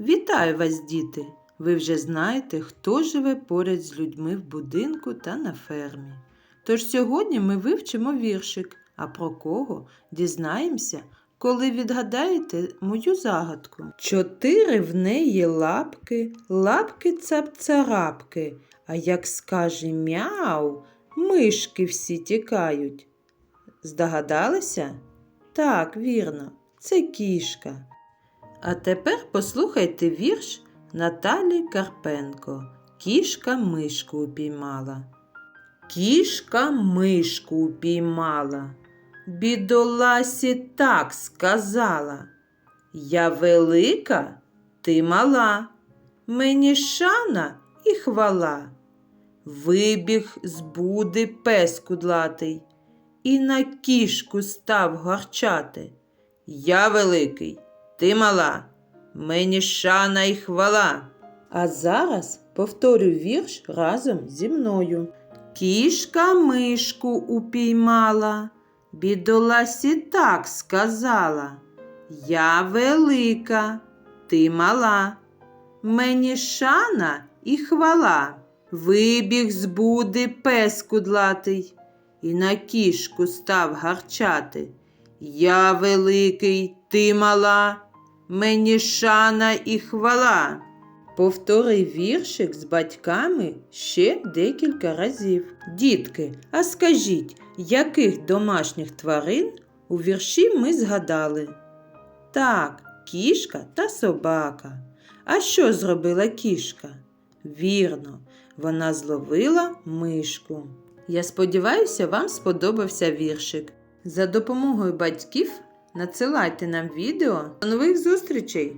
Вітаю вас, діти! Ви вже знаєте, хто живе поряд з людьми в будинку та на фермі. Тож сьогодні ми вивчимо віршик, а про кого дізнаємося, коли відгадаєте мою загадку. Чотири в неї лапки, лапки цап-царапки, а як скаже мяу, мишки всі тікають. Здогадалися? Так, вірно, це кішка. А тепер послухайте вірш Наталі Карпенко. Кішка мишку упіймала. Кішка мишку упіймала. Бідоласі так сказала. Я велика, ти мала, мені шана і хвала. Вибіг з буди пес кудлатий і на кішку став гарчати. Я великий, ти мала, мені шана й хвала. А зараз повторю вірш разом зі мною. Кішка мишку упіймала, бідоласі так сказала. Я велика, ти мала, мені шана і хвала. Вибіг з буди пес кудлатий і на кішку став гарчати. Я великий, ти мала, мені шана і хвала. Повтори віршик з батьками ще декілька разів. Дітки, а скажіть, яких домашніх тварин у вірші ми згадали? Так, кішка та собака. А що зробила кішка? Вірно, вона зловила мишку. Я сподіваюся, вам сподобався віршик. За допомогою батьків надсилайте нам відео. До нових зустрічей!